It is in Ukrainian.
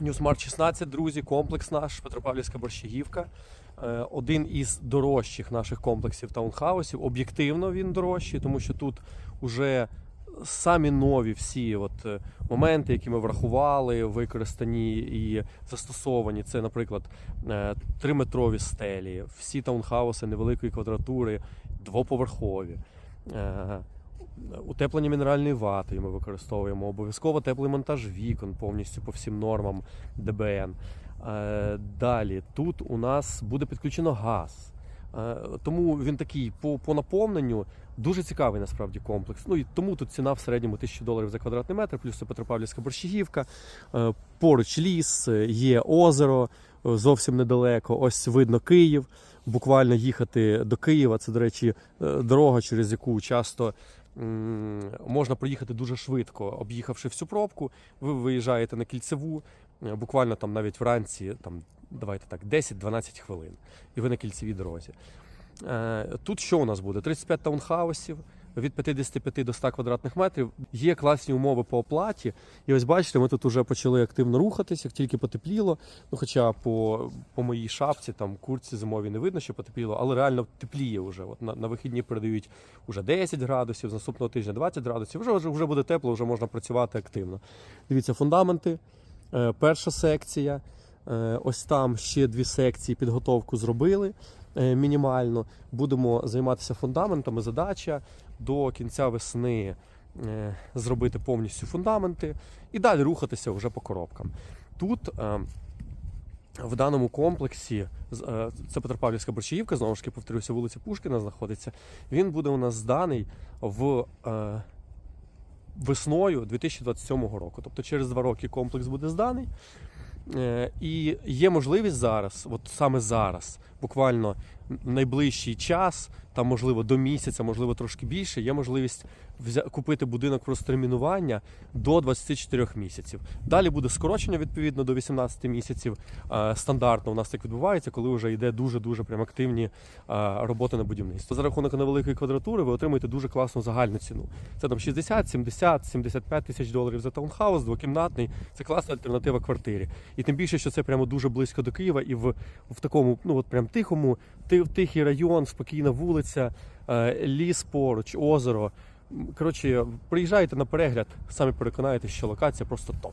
Ньюсмарт 16, друзі, комплекс наш, Петропавлівська борщагівка. Е, Один із дорожчих наших комплексів таунхаусів. Об'єктивно він дорожчий, тому що тут вже самі нові всі от е, моменти, які ми врахували, використані і застосовані. Це, наприклад, е, триметрові стелі, всі таунхауси невеликої квадратури, двоповерхові. Утеплення мінеральною ватою ми використовуємо. Обов'язково теплий монтаж вікон повністю по всім нормам ДБН. Е, Далі тут у нас буде підключено газ. Е, Тому він такий по, по наповненню дуже цікавий насправді комплекс. Ну і тому тут ціна в середньому 1000 доларів за квадратний метр, плюс це Петропавлівська борщагівка. Е, Поруч ліс, є озеро зовсім недалеко. Ось видно Київ. Буквально їхати до Києва. Це, до речі, е, дорога, через яку часто можна проїхати дуже швидко, об'їхавши всю пробку. Ви виїжджаєте на кільцеву, е, буквально там навіть вранці, там давайте так, 10-12 хвилин, і ви на кільцевій дорозі. Е, Тут що у нас буде? 35 таунхаусів від 55 до 100 квадратних метрів. Є класні умови по оплаті. І ось бачите, ми тут вже почали активно рухатись, як тільки потепліло. Ну, хоча по, по моїй шапці, там курці зимові не видно, що потепліло, але реально тепліє вже. От на, на вихідні передають уже 10 градусів, з наступного тижня 20 градусів. Вже, вже, вже буде тепло, вже можна працювати активно. Дивіться, фундаменти. Е, Перша секція. Е, Ось там ще дві секції підготовку зробили мінімально. Будемо займатися фундаментами. Задача до кінця весни е, зробити повністю фундаменти і далі рухатися вже по коробкам. Тут е, в даному комплексі е, це Петропавлівська борщаївка, знову ж таки повторюся, вулиця Пушкіна знаходиться. Він буде у нас зданий в е, весною 2027 року. Тобто через два роки комплекс буде зданий. Е, І є можливість зараз, от саме зараз, буквально найближчий час, там можливо до місяця, можливо трошки більше, є можливість купити будинок розтермінування до 24 місяців. Далі буде скорочення відповідно до 18 місяців. Стандартно у нас так відбувається, коли вже йде дуже дуже прям активні роботи на будівництво. За рахунок невеликої квадратури ви отримаєте дуже класну загальну ціну. Це там 60, 70, 75 тисяч доларів за таунхаус, двокімнатний. Це класна альтернатива квартирі. І тим більше, що це прямо дуже близько до Києва і в, в такому, ну от прям тихому, ти- тихий район, спокійна вулиця, е, ліс поруч, озеро. Коротше, приїжджайте на перегляд, самі переконаєтесь, що локація просто топ.